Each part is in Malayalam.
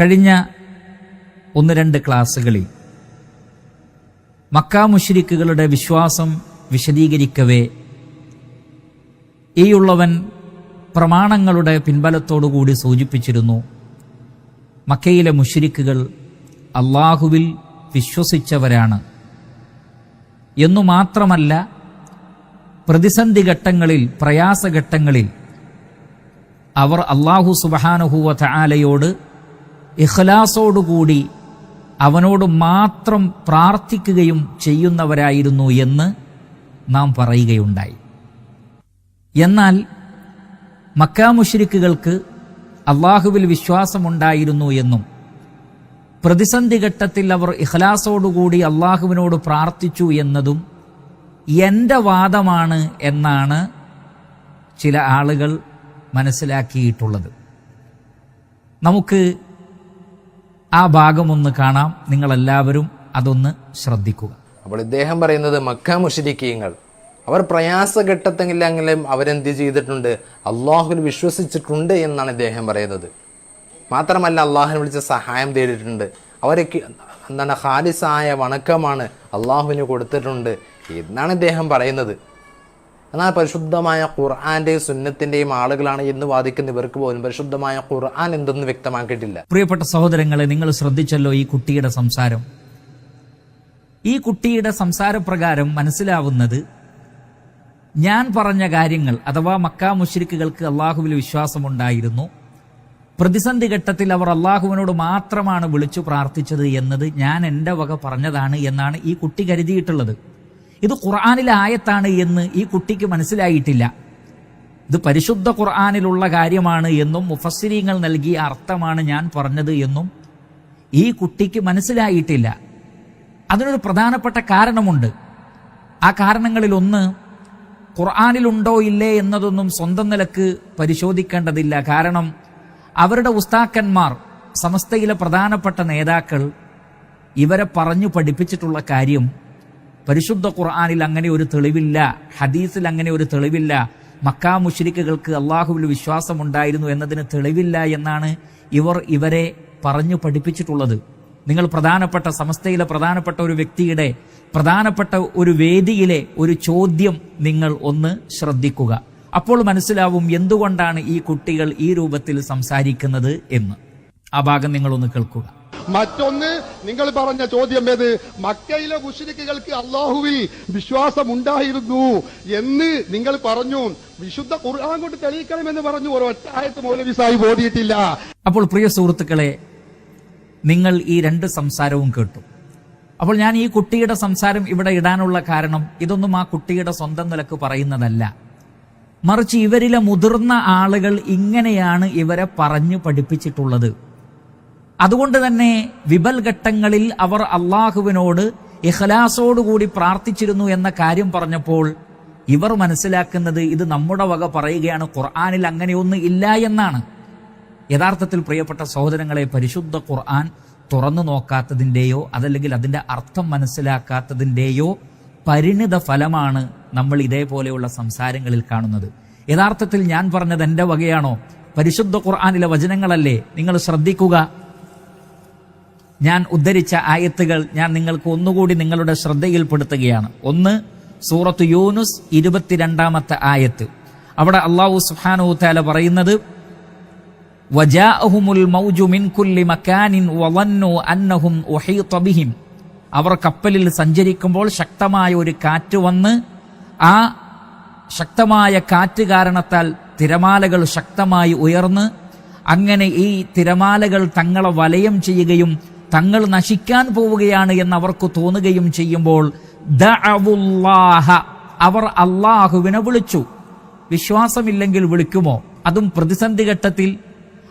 കഴിഞ്ഞ ഒന്ന് രണ്ട് ക്ലാസ്സുകളിൽ മക്കാ മുഷരിക്കുകളുടെ വിശ്വാസം വിശദീകരിക്കവേ ഈയുള്ളവൻ പ്രമാണങ്ങളുടെ പിൻബലത്തോടുകൂടി സൂചിപ്പിച്ചിരുന്നു മക്കയിലെ മുഷരിക്കുകൾ അള്ളാഹുവിൽ വിശ്വസിച്ചവരാണ്. എന്നു മാത്രമല്ല പ്രതിസന്ധി ഘട്ടങ്ങളിൽ പ്രയാസഘട്ടങ്ങളിൽ അവർ അള്ളാഹു സുബഹാനുഹൂവ ആലയോട് ഇഖ്ലാസോടുകൂടി അവനോട് മാത്രം പ്രാർത്ഥിക്കുകയും ചെയ്യുന്നവരായിരുന്നു എന്ന് നാം പറയുകയുണ്ടായി. എന്നാൽ മക്കാമുഷിരിക്കുകൾക്ക് അള്ളാഹുവിൽ വിശ്വാസമുണ്ടായിരുന്നു എന്നും പ്രതിസന്ധി ഘട്ടത്തിൽ അവർ ഇഖ്ലാസോടുകൂടി അള്ളാഹുവിനോട് പ്രാർത്ഥിച്ചു എന്നതും എന്റെ വാദമാണ് എന്നാണ് ചില ആളുകൾ മനസ്സിലാക്കിയിട്ടുള്ളത്. നമുക്ക് ആ ഭാഗമൊന്ന് കാണാം. നിങ്ങളെല്ലാവരും അതൊന്ന് ശ്രദ്ധിക്കുക. അപ്പോൾ ഇദ്ദേഹം പറയുന്നത് മക്ക മുഷരിക്കീങ്ങൾ അവർ പ്രയാസഘട്ടത്തെങ്കിലെങ്കിലും അവരെന്ത് ചെയ്തിട്ടുണ്ട്? അള്ളാഹുവിൽ വിശ്വസിച്ചിട്ടുണ്ട് എന്നാണ് ഇദ്ദേഹം പറയുന്നത്. മാത്രമല്ല അള്ളാഹുവിനെ വിളിച്ച സഹായം തേടിയിട്ടുണ്ട്. അവരൊക്കെ എന്താണ് ഹാലിസായ വണക്കമാണ് അള്ളാഹുവിന് കൊടുത്തിട്ടുണ്ട് എന്നാണ് ഇദ്ദേഹം പറയുന്നത്. എന്നാൽ പരിശുദ്ധമായ ഖുർആാന്റെയും സുന്നത്തിന്റെയും ആളുകളാണ് എന്ന് വാദിക്കുന്ന ഇവർക്ക് പോലും പരിശുദ്ധമായ ഖുർആൻ എന്തെന്ന് വ്യക്തമാക്കിയിട്ടില്ല. പ്രിയപ്പെട്ട സഹോദരങ്ങളെ നിങ്ങൾ ശ്രദ്ധിച്ചല്ലോ ഈ കുട്ടിയുടെ സംസാരം. ഈ കുട്ടിയുടെ സംസാരപ്രകാരം മനസ്സിലാവുന്നത് ഞാൻ പറഞ്ഞ കാര്യങ്ങൾ അഥവാ മക്കാ മുഷ്രിക്കുകൾക്ക് അള്ളാഹുവിൽ വിശ്വാസമുണ്ടായിരുന്നു. പ്രതിസന്ധി ഘട്ടത്തിൽ അവർ അള്ളാഹുവിനോട് മാത്രമാണ് വിളിച്ചു പ്രാർത്ഥിച്ചത് എന്നത് ഞാൻ എന്റെ വക പറഞ്ഞതാണ് എന്നാണ് ഈ കുട്ടി കരുതിയിട്ടുള്ളത്. ഇത് ഖുർആാനിലെ ആയത്താണ് എന്ന് ഈ കുട്ടിക്ക് മനസ്സിലായിട്ടില്ല. ഇത് പരിശുദ്ധ ഖുർആാനിലുള്ള കാര്യമാണ് എന്നും മുഫസ്സിരീങ്ങൾ നൽകിയ അർത്ഥമാണ് ഞാൻ പറഞ്ഞത് എന്നും ഈ കുട്ടിക്ക് മനസ്സിലായിട്ടില്ല. അതിനൊരു പ്രധാനപ്പെട്ട കാരണമുണ്ട്. ആ കാരണങ്ങളിൽ ഒന്ന് ഖുർആാനിലുണ്ടോ ഇല്ലേ എന്നതൊന്നും സ്വന്തം നിലയ്ക്ക് പരിശോധിക്കേണ്ടതില്ല. കാരണം അവരുടെ ഉസ്താക്കന്മാർ സമസ്തയിലെ പ്രധാനപ്പെട്ട നേതാക്കൾ ഇവരെ പറഞ്ഞു പഠിപ്പിച്ചിട്ടുള്ള കാര്യം പരിശുദ്ധ ഖുർആാനിൽ അങ്ങനെ ഒരു തെളിവില്ല ഹദീസിൽ അങ്ങനെ ഒരു തെളിവില്ല. മക്കാ മുഷരിക്കുകൾക്ക് അള്ളാഹുവിൽ വിശ്വാസമുണ്ടായിരുന്നു എന്നതിന് തെളിവില്ല എന്നാണ് ഇവർ ഇവരെ പറഞ്ഞു പഠിപ്പിച്ചിട്ടുള്ളത്. നിങ്ങൾ പ്രധാനപ്പെട്ട സമസ്തയിലെ പ്രധാനപ്പെട്ട ഒരു വ്യക്തിയുടെ പ്രധാനപ്പെട്ട ഒരു വേദിയിലെ ഒരു ചോദ്യം നിങ്ങൾ ഒന്ന് ശ്രദ്ധിക്കുക. അപ്പോൾ മനസ്സിലാവും എന്തുകൊണ്ടാണ് ഈ കുട്ടികൾ ഈ രൂപത്തിൽ സംസാരിക്കുന്നത് എന്ന്. ആ ഭാഗം നിങ്ങൾ ഒന്ന് കേൾക്കുക. മറ്റൊന്ന് നിങ്ങൾ പറഞ്ഞ ചോദ്യം ഏത്? മക്കയിലെ മുഷരിക്കുകൾക്ക് അള്ളാഹുവിൽ വിശ്വാസമുണ്ടായിരുന്നു എന്ന് നിങ്ങൾ പറഞ്ഞു. വിശുദ്ധ ഖുർആൻ കൊണ്ട് തെളിയിക്കണമെന്ന് പറഞ്ഞു. ഒരൊറ്റ ആയത്ത് മൗലവി സാഹിബ് ഓടിയിട്ടില്ല അപ്പോൾ പ്രിയ സുഹൃത്തുക്കളെ നിങ്ങൾ ഈ രണ്ട് സംസാരവും കേട്ടു. അപ്പോൾ ഞാൻ ഈ കുട്ടിയുടെ സംസാരം ഇവിടെ ഇടാനുള്ള കാരണം ഇതൊന്നും ആ കുട്ടിയുടെ സ്വന്തം നിലയ്ക്ക് പറയുന്നതല്ല. മറിച്ച് ഇവരിലെ മുതിർന്ന ആളുകൾ ഇങ്ങനെയാണ് ഇവരെ പറഞ്ഞു പഠിപ്പിച്ചിട്ടുള്ളത്. അതുകൊണ്ട് തന്നെ വിപൽ ഘട്ടങ്ങളിൽ അവർ അള്ളാഹുവിനോട് ഇഖലാസോടുകൂടി പ്രാർത്ഥിച്ചിരുന്നു എന്ന കാര്യം പറഞ്ഞപ്പോൾ ഇവർ മനസ്സിലാക്കുന്നത് ഇത് നമ്മുടെ വക പറയുകയാണ് ഖുർആാനിൽ അങ്ങനെയൊന്നും ഇല്ല എന്നാണ്. യഥാർത്ഥത്തിൽ പ്രിയപ്പെട്ട സഹോദരങ്ങളെ പരിശുദ്ധ ഖുർആൻ തുറന്നു നോക്കാത്തതിന്റെയോ അതല്ലെങ്കിൽ അതിന്റെ അർത്ഥം മനസ്സിലാക്കാത്തതിന്റെയോ പരിണിത ഫലമാണ് നമ്മൾ ഇതേപോലെയുള്ള സംസാരങ്ങളിൽ കാണുന്നത്. യഥാർത്ഥത്തിൽ ഞാൻ പറഞ്ഞത് എന്റെ വകയാണോ? പരിശുദ്ധ ഖുർആാനിലെ വചനങ്ങളല്ലേ? നിങ്ങൾ ശ്രദ്ധിക്കുക. ഞാൻ ഉദ്ധരിച്ച ആയത്തുകൾ ഞാൻ നിങ്ങൾക്ക് ഒന്നുകൂടി നിങ്ങളുടെ ശ്രദ്ധയിൽപ്പെടുത്തുകയാണ്. ഒന്ന് സൂറത്ത് യൂനുസ് ഇരുപത്തിരണ്ടാമത്തെ ആയത്ത്. അവിടെ അള്ളാഹു സുഹാനു താല പറയുന്നത് അവർ കപ്പലിൽ സഞ്ചരിക്കുമ്പോൾ ശക്തമായ ഒരു കാറ്റ് വന്ന് ആ ശക്തമായ കാറ്റ് കാരണത്താൽ തിരമാലകൾ ശക്തമായി ഉയർന്ന് അങ്ങനെ ഈ തിരമാലകൾ തങ്ങളെ വലയം ചെയ്യുകയും തങ്ങൾ നശിക്കാൻ പോവുകയാണ് എന്ന് അവർക്ക് തോന്നുകയും ചെയ്യുമ്പോൾ അവർ അള്ളാഹുവിനെ വിളിച്ചു. വിശ്വാസമില്ലെങ്കിൽ വിളിക്കുമോ? അതും പ്രതിസന്ധി ഘട്ടത്തിൽ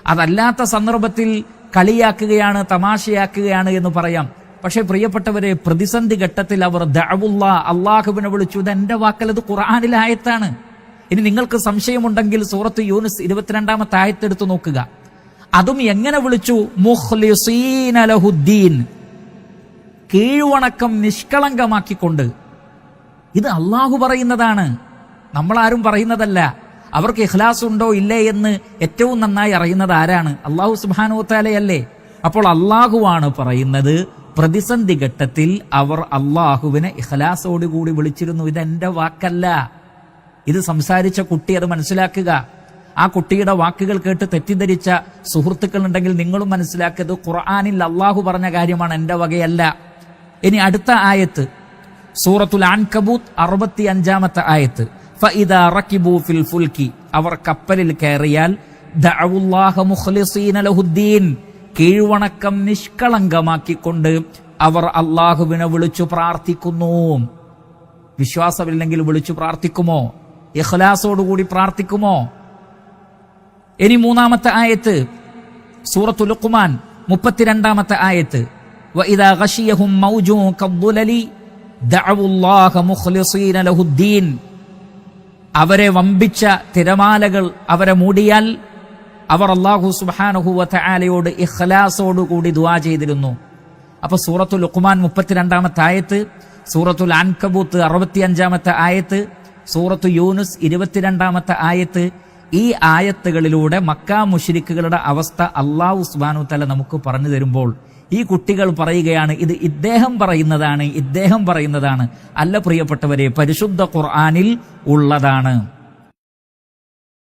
അതല്ലാത്ത സന്ദർഭത്തിൽ കളിയാക്കുകയാണ് തമാശയാക്കുകയാണ് എന്ന് പറയാം. പക്ഷെ പ്രിയപ്പെട്ടവരെ പ്രതിസന്ധി ഘട്ടത്തിൽ അവർ ദഅവുള്ള അള്ളാഹുവിനെ വിളിച്ചു. ഇത് എന്റെ വാക്കൽ അത് ഇനി നിങ്ങൾക്ക് സംശയമുണ്ടെങ്കിൽ സൂറത്ത് യൂനിസ് ഇരുപത്തിരണ്ടാമത്തെ ആയത്തെടുത്ത് നോക്കുക. അതും എങ്ങനെ വിളിച്ചു? മുഖ്ലിസീന ലഹുദ്ദീൻ. കീഴ്വണക്കം നിഷ്കളങ്കമാക്കിക്കൊണ്ട്. ഇത് അള്ളാഹു പറയുന്നതാണ്. നമ്മളാരും പറയുന്നതല്ല. അവർക്ക് ഇഖ്ലാസ് ഉണ്ടോ ഇല്ലേ എന്ന് ഏറ്റവും നന്നായി അറിയുന്നത് ആരാണ്? അള്ളാഹു സുബാനുത്താലയല്ലേ അപ്പോൾ അള്ളാഹുവാണ് പറയുന്നത്. പ്രതിസന്ധി ഘട്ടത്തിൽ അവർ അള്ളാഹുവിനെ ഇഹ്ലാസോടുകൂടി വിളിച്ചിരുന്നു. ഇതെന്റെ വാക്കല്ല. ഇത് സംസാരിച്ച കുട്ടി അത് മനസ്സിലാക്കുക. ആ കുട്ടിയുടെ വാക്കുകൾ കേട്ട് തെറ്റിദ്ധരിച്ച സുഹൃത്തുക്കൾ ഉണ്ടെങ്കിൽ നിങ്ങളും മനസ്സിലാക്കിയത് ഖുർആാനിൽ അള്ളാഹു പറഞ്ഞ കാര്യമാണ് എന്റെ വകയല്ല. ഇനി അടുത്ത ആയത്ത് സൂറത്തുൽ ആൻകബൂത്ത് അറുപത്തി അഞ്ചാമത്തെ ആയത്ത് ഫിൽ ഫുൽക്കി അവർ കപ്പലിൽ കയറിയാൽ കീഴ്വണക്കം നിഷ്കളങ്കമാക്കിക്കൊണ്ട് അവർ അള്ളാഹുവിനെ വിളിച്ചു പ്രാർത്ഥിക്കുന്നു. വിശ്വാസമില്ലെങ്കിൽ വിളിച്ചു പ്രാർത്ഥിക്കുമോ? ഇഖ്ലാസോടുകൂടി പ്രാർത്ഥിക്കുമോ? ഇനി മൂന്നാമത്തെ ആയത്ത് സൂറത്തു ലുക്കുമാൻ മുപ്പത്തിരണ്ടാമത്തെ ആയത്ത്. അവരെ വമ്പിച്ച തിരമാലകൾ അവരെ മൂടിയാൽ അവർ അള്ളാഹു സുബാനഹുവത്ത ആലയോട് ഇഖ്ലാസോടുകൂടി ദുവാ ചെയ്തിരുന്നു. അപ്പൊ സൂറത്തുൽ ഉഖുമാൻ മുപ്പത്തിരണ്ടാമത്തെ ആയത്ത് സൂറത്തുൽ അൻകബൂത്ത് അറുപത്തിയഞ്ചാമത്തെ ആയത്ത് സൂറത്തു യൂനുസ് ഇരുപത്തിരണ്ടാമത്തെ ആയത്ത് ഈ ആയത്തുകളിലൂടെ മക്ക മുഷിരിക്കുകളുടെ അവസ്ഥ അള്ളാഹു സുബാനു തല നമുക്ക് പറഞ്ഞു തരുമ്പോൾ ഈ കുട്ടികൾ പറയുകയാണ് ഇത് ഇദ്ദേഹം പറയുന്നതാണ് ഇദ്ദേഹം പറയുന്നതാണ്. അല്ല പ്രിയപ്പെട്ടവരെ പരിശുദ്ധ ഖുർആാനിൽ ഉള്ളതാണ്.